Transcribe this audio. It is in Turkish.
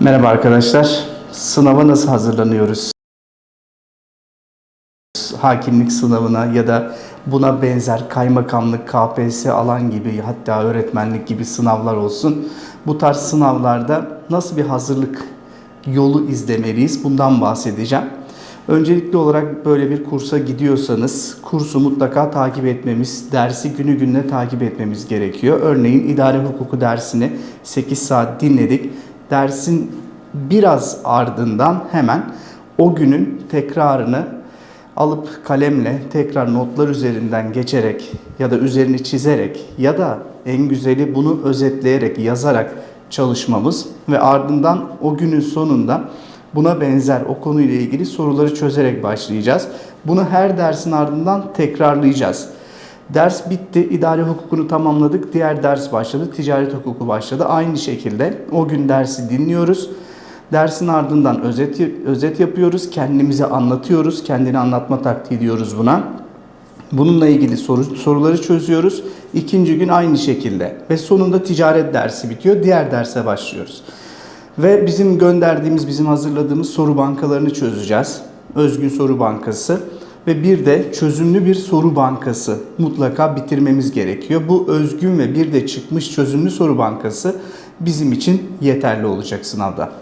Merhaba arkadaşlar. Sınava nasıl hazırlanıyoruz? Hakimlik sınavına ya da buna benzer kaymakamlık, KPSS alan gibi hatta öğretmenlik gibi sınavlar olsun. Bu tarz sınavlarda nasıl bir hazırlık yolu izlemeliyiz? Bundan bahsedeceğim. Öncelikli olarak böyle bir kursa gidiyorsanız kursu mutlaka takip etmemiz, dersi günü gününe takip etmemiz gerekiyor. Örneğin idare hukuku dersini 8 saat dinledik. Dersin biraz ardından hemen o günün tekrarını alıp kalemle tekrar notlar üzerinden geçerek ya da üzerini çizerek ya da en güzeli bunu özetleyerek yazarak çalışmamız ve ardından o günün sonunda buna benzer o konuyla ilgili soruları çözerek başlayacağız. Bunu her dersin ardından tekrarlayacağız. Ders bitti, idare hukukunu tamamladık, diğer ders başladı, ticaret hukuku başladı. Aynı şekilde o gün dersi dinliyoruz. Dersin ardından özet özet yapıyoruz, kendimize anlatıyoruz, kendini anlatma taktiği diyoruz buna. Bununla ilgili soru, soruları çözüyoruz. İkinci gün aynı şekilde ve sonunda ticaret dersi bitiyor. Diğer derse başlıyoruz. Ve bizim gönderdiğimiz, bizim hazırladığımız soru bankalarını çözeceğiz. Özgün Soru Bankası ve bir de çözümlü bir soru bankası mutlaka bitirmemiz gerekiyor. Bu özgün ve bir de çıkmış çözümlü soru bankası bizim için yeterli olacak sınavda.